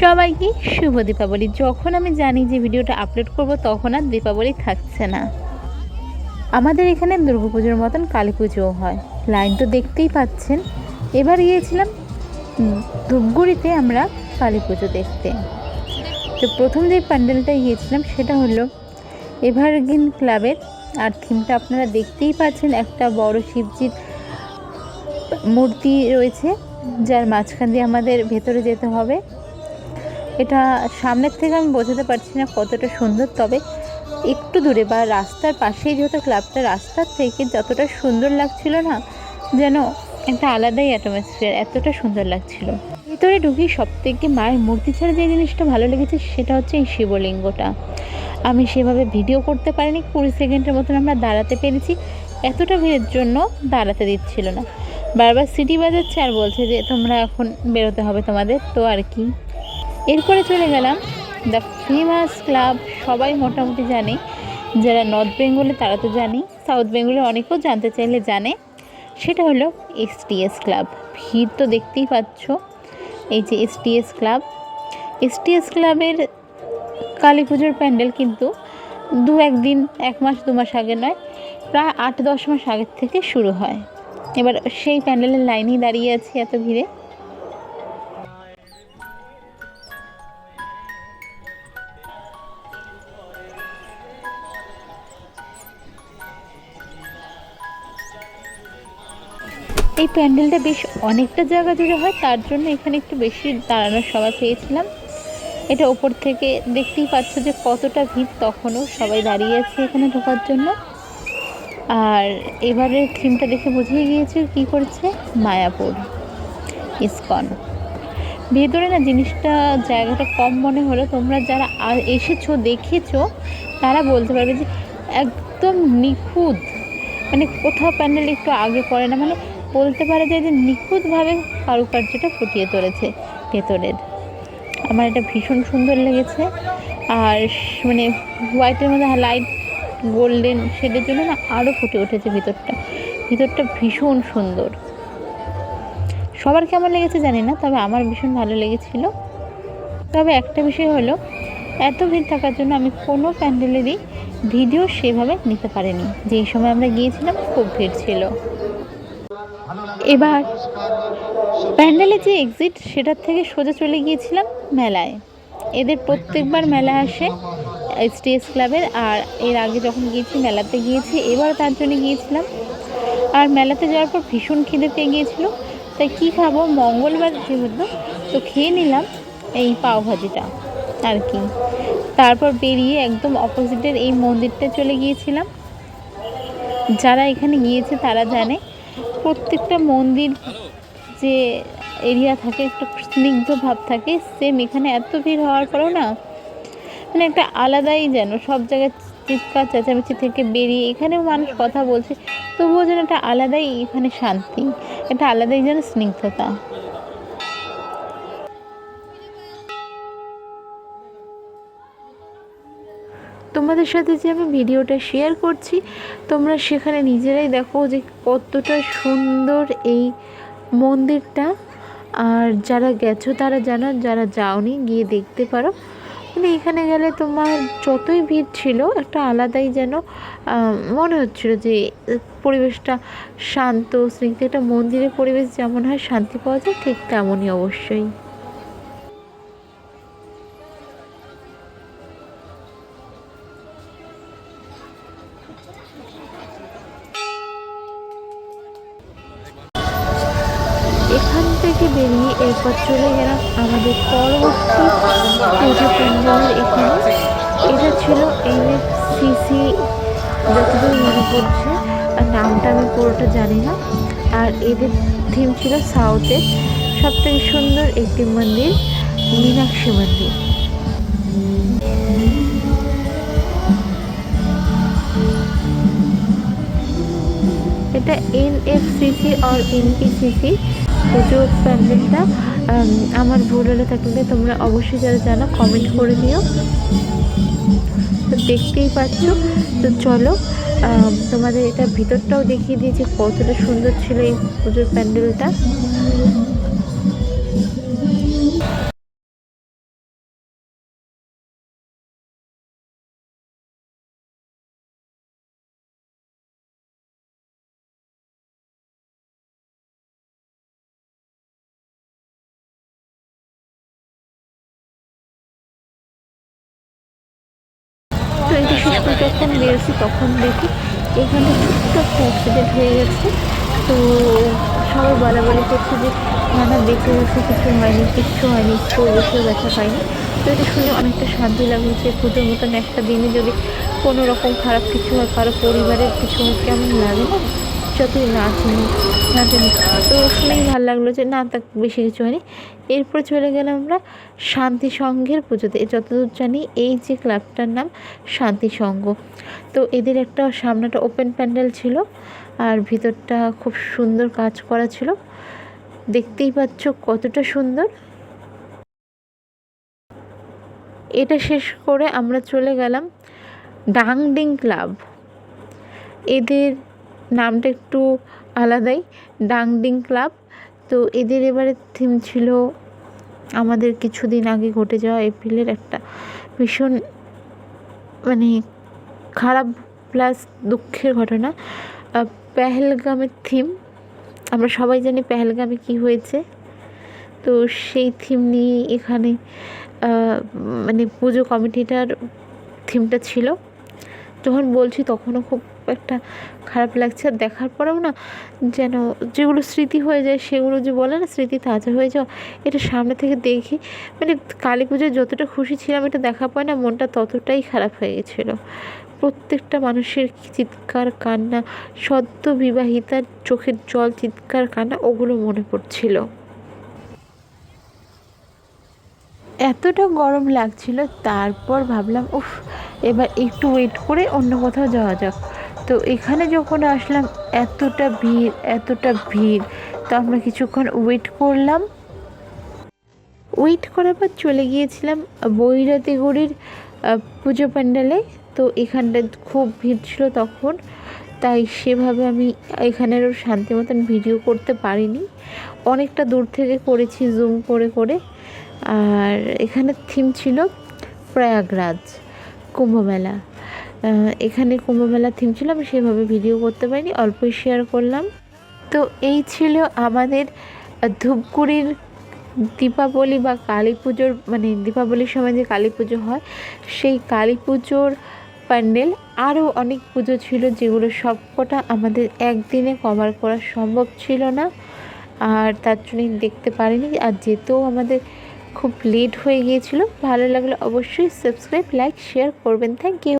সবাইকে শুভ দীপাবলি। যখন আমি জানি যে ভিডিওটা আপলোড করব, তখন আর দীপাবলি থাকছে না। আমাদের এখানে দুর্গাপুজোর মতন কালী পুজোও হয়। লাইন তো দেখতেই পাচ্ছেন। এবার গিয়েছিলাম ধূপগুড়িতে আমরা কালী পুজো দেখতে। তো প্রথম যে প্যান্ডেলটায় গিয়েছিলাম, সেটা হলো এভারগ্রিন ক্লাবের আর থিমটা আপনারা দেখতেই পাচ্ছেন, একটা বড় শিবজির মূর্তি রয়েছে, যার মাঝখান দিয়ে আমাদের ভেতরে যেতে হবে। এটা সামনের থেকে আমি বোঝাতে পারছি না কতটা সুন্দর, তবে একটু দূরে বা রাস্তার পাশেই যেহেতু ক্লাবটা, রাস্তার থেকে যতটা সুন্দর লাগছিল না, যেন একটা আলাদাই অ্যাটমসফিয়ার এতটা সুন্দর লাগছিল। ভিতরে ঢুকি সব থেকে মায়ের মূর্তি ছাড়া যে জিনিসটা ভালো লেগেছে, সেটা হচ্ছে এই শিবলিঙ্গটা। আমি সেভাবে ভিডিও করতে পারিনি, কুড়ি সেকেন্ডের মতন আমরা দাঁড়াতে পেরেছি। এতটা ভিড়ের জন্য দাঁড়াতে দিচ্ছিল না। বারবার সিটি বাজাচ্ছে আর বলছে যে, তোমরা এখন বেরোতে হবে তোমাদের। তো আর কি। এরপরে চলে গেলাম দ্য ফেমাস ক্লাব, সবাই মোটামুটি জানে। যারা নর্থ বেঙ্গলে তারা তো জানি সাউথ বেঙ্গলে অনেকেও জানতে চাইলে জানে। সেটা হলো এসটিএস ক্লাব। ভিড় তো দেখতেই পাচ্ছ। এই যে এসটিএস ক্লাব এসটিএস ক্লাবের কালী পুজোর প্যান্ডেল কিন্তু দু একদিন, এক মাস, দু মাস আগে নয়, প্রায় আট দশ মাস আগের থেকে শুরু হয়। এবার সেই প্যান্ডেলের লাইনেই দাঁড়িয়ে আছি এত ভিড়ে। এই প্যান্ডেলটা বেশ অনেকটা জায়গা জুড়ে হয়, তার জন্য এখানে একটু বেশি দাঁড়ানোর সময় পেয়েছিলাম এটা ওপর থেকে দেখতেই পাচ্ছ যে কতটা ভিড় তখনও সবাই দাঁড়িয়ে আছে এখানে ঢোকার জন্য। আর এবারের থিমটা দেখে বুঝিয়ে গিয়েছে কি করছে মায়াপুর ইস্কন। ভেতরে না জিনিসটা জায়গাটা কম মনে হলো। তোমরা যারা এসেছ, দেখেছ, তারা বলতে পারবে যে একদম নিখুঁত। মানে কোথাও প্যান্ডেল একটু আগে পড়ে না। মানে বলতে পারা যায় যে নিখুঁতভাবে কারুকার্যটা ফুটিয়ে তুলেছে ভেতরের। আমার এটা ভীষণ সুন্দর লেগেছে। আর মানে হোয়াইটের মধ্যে লাইট গোল্ডেন শেডের জন্য না আরও ফুটে উঠেছে ভিতরটা। ভিতরটা ভীষণ সুন্দর। সবার কেমন লেগেছে জানি না, তবে আমার ভীষণ ভালো লেগেছিল। তবে একটা বিষয় হলো, এত ভিড় থাকার জন্য আমি কোনো প্যান্ডেলেরই ভিডিও সেভাবে নিতে পারিনি। যেই সময় আমরা গিয়েছিলাম, খুব ভিড় ছিল। এবার প্যান্ডেলের যে এক্সিট সেটার থেকে সোজা চলে গিয়েছিলাম মেলায়। এদের প্রত্যেকবার মেলা আসে এসটিএস ক্লাবের, আর এর আগে যখন গিয়েছি, মেলাতে গিয়েছি, এবার তার জন্য গিয়েছিলাম। আর মেলাতে যাওয়ার পর ভীষণ খিদে পেয়ে গিয়েছিল। তাই কী খাব? মঙ্গলবার যেহেতু, তো খেয়ে নিলাম এই পাওভাজিটা আর কি। তারপর বেরিয়ে একদম অপোজিটের এই মন্দিরটা চলে গিয়েছিলাম। যারা এখানে গিয়েছে, তারা জানে প্রত্যেকটা মন্দির যে এরিয়া থাকে একটা স্নিগ্ধ ভাব থাকে সেম এখানে এত ভিড় হওয়ার পরেও না মানে একটা আলাদাই যেন সব জায়গায় চিৎকার চেঁচামেচি থেকে বেরিয়ে এখানেও মানুষ কথা বলছে তবুও যেন একটা আলাদাই এখানে শান্তি একটা আলাদাই যেন স্নিগ্ধতা। তোমাদের সাথে যে আমি ভিডিওটা শেয়ার করছি, তোমরা সেখানে নিজেরাই দেখো যে কতটা সুন্দর এই মন্দিরটা। আর যারা গেছো তারা জানো, যারা যাওনি গিয়ে দেখতে পারো। মানে এখানে গেলে তোমার যতই ভিড় ছিল, একটা আলাদাই যেন মনে হচ্ছিল যে পরিবেশটা শান্ত, স্নিগ্ধ, একটা মন্দিরের পরিবেশ যেমন হয়, শান্তি পাওয়া যায়, ঠিক তেমনই অবশ্যই। এখান থেকে বেরিয়ে এরপর চলে গেলাম আমাদের পরবর্তী পুজো প্যান্ডেলের এখানে। এটা ছিল এনএফসিসি যতদূর মনে পড়ছে, আর নামটা আমি পুরোটা জানি না। আর এদের থিম ছিল সাউথের সব থেকে সুন্দর একটি মন্দির, মীনাক্ষী মন্দির। এটা এনএফসিসি আর এনপিসিসি যে প্যান্ডেলটা আম, আমার ভুল হলে থাকলে তোমরা অবশ্যই যারা জানো কমেন্ট করে দিও। তো দেখতেই পাচ্ছ তো চলো তোমাদের এটা ভিতরটাও দেখিয়ে দিয়েছি কতটা সুন্দর ছিল এই পুজোর প্যান্ডেলটা। আসতে যখন বেরোছি তখন দেখি এখানে ছোট্ট একটা অ্যাক্সিডেন্ট হয়ে গেছে। তো সবাই বলা বলি করছে যে, না না বেঁচে গেছে কিছু হয়নি, কিচ্ছু হয়নি কেউ বসেও ব্যথা পায়নি তো এটা শুনে অনেকটা শান্তি লাগল যে, পুজোর মতন একটা দিনে যদি কোনো রকম খারাপ কিছু হয়, কারও পরিবারের কিছু কেমন লাগে? না যতই না চিনি তো শুনেই ভালো লাগল যে না, তা বেশি কিছু হয়নি। এরপর চলে গেলাম আমরা শান্তি সংঘের পুজোতে। যতদূর জানি এই যে ক্লাবটার নাম শান্তি সংঘ। তো এদের একটা সামনেটা ওপেন প্যান্ডেল ছিল আর ভিতরটা খুব সুন্দর কাজ করা ছিল। দেখতেই পাচ্ছ কতটা সুন্দর। এটা শেষ করে আমরা চলে গেলাম ডাংডিং ক্লাব। এদের নামটা একটু আলাদাই, ডাংডিং ক্লাব। তো এদের এবারে থিম ছিল আমাদের কিছুদিন আগে ঘটে যাওয়া এপ্রিলের একটা ভীষণ মানে খারাপ প্লাস দুঃখের ঘটনা। পেহেলগামের থিম আমরা সবাই জানি পেহেলগামে কি হয়েছে। তো সেই থিম নিয়ে এখানে মানে পুজো কমিটিটার থিমটা ছিল। যখন বলছি তখনও খুব একটা খারাপ লাগছে। আর দেখার পরেও না যেন যেগুলো স্মৃতি হয়ে যায় সেগুলো যে বলে না, স্মৃতি তাজা হয়ে যাওয়া, এটা সামনে থেকে দেখি। মানে কালী পুজোয় যতটা খুশি ছিলাম এটা দেখার পর না মনটা ততটাই খারাপ হয়ে গেছিল। প্রত্যেকটা মানুষের চিৎকার, কান্না, সদ্য বিবাহিতার চোখের জল, চিৎকার, কান্না, ওগুলো মনে পড়ছিল। এতটা গরম লাগছিল, তারপর ভাবলাম, উফ, এবার একটু ওয়েট করে অন্য কোথাও যাওয়া যাক। তো এখানে যখন আসলাম, এতটা ভিড় এতটা ভিড়, তো আমরা কিছুক্ষণ ওয়েট করলাম। ওয়েট করার পর চলে গিয়েছিলাম বৈরাতিগুড়ির পুজো প্যান্ডেলে। তো এখানটা খুব ভিড় ছিল তখন, তাই সেভাবে আমি এখানেরও শান্তি মতন ভিডিও করতে পারিনি। অনেকটা দূর থেকে করেছি জুম করে করে। আর এখানে থিম ছিল প্রয়াগরাজ, কুম্ভমেলা। এখানে কুম্ভমেলা থিম ছিল, আমি সেভাবে ভিডিও করতে পারিনি, অল্পই শেয়ার করলাম। তো এই ছিল আমাদের ধূপগুড়ির দীপাবলি বা কালী পুজোর মানে দীপাবলির সময় যে কালী পুজো হয়, সেই কালী পুজোর প্যান্ডেল আরও অনেক পুজো ছিল যেগুলো সবকটা আমাদের একদিনে কভার করা সম্ভব ছিল না। আর তার জন্যই দেখতে পারিনি, আর যেতেও আমাদের খুব লেট হয়ে গিয়েছিল। ভালো লাগলে অবশ্যই সাবস্ক্রাইব লাইক শেয়ার করবেন। Thank you